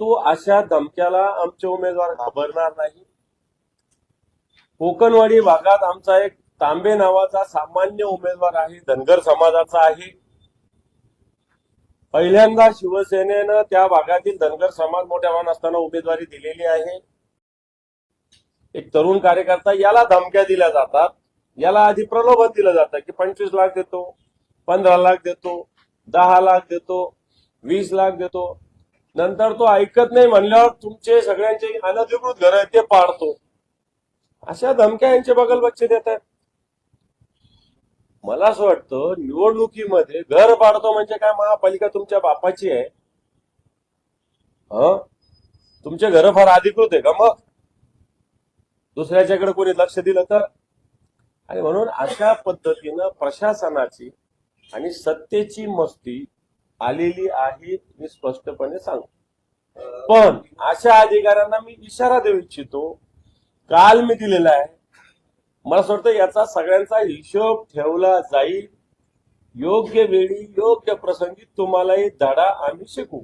परंतु अशा धमक्याला आमचे उमेदवार घाबरणार नाही. कोकणवाडी भागात आमचा एक तांबे नावाचा सामान्य उमेदवार आहे धनगर समाजाचा आहे. पहिल्यांदा शिवसेनेनं त्या भागातील धनगर समाज मोठ्या प्रमाणात असताना उमेदवारी दिलेली आहे. एक तरुण कार्यकर्ता याला धमक्या दिल्या जातात. याला आधी प्रलोभन दिलं जातं की पंचवीस लाख देतो पंधरा लाख देतो दहा लाख देतो वीस लाख देतो. नंतर तो ऐकत नाही म्हणल्यावर तुमचे सगळ्यांचे अनधिकृत घर आहेत ते पाडतो. अशा धमक्या यांचे बगल बच्चे देत आहेत. मला असं वाटतं निवडणुकीमध्ये घर पाडतो म्हणजे काय महापालिका तुमच्या बापाची आहे? ह? तुमचे घर फार अधिकृत आहे का मग? दुसऱ्याच्याकडे कोणी लक्ष दिलं तर? आणि म्हणून अशा पद्धतीनं प्रशासनाची आणि सत्तेची मस्ती आलेली आहे मी स्पष्टपणे सांगतो. पण अशा अधिकाऱ्यांना मी इशारा देऊ इच्छितो काल मी दिलेला आहे. मला असं वाटतं याचा सगळ्यांचा हिशोब ठेवला जाईल. योग्य वेळी योग्य प्रसंगी तुम्हालाही धडा आम्ही शिकू.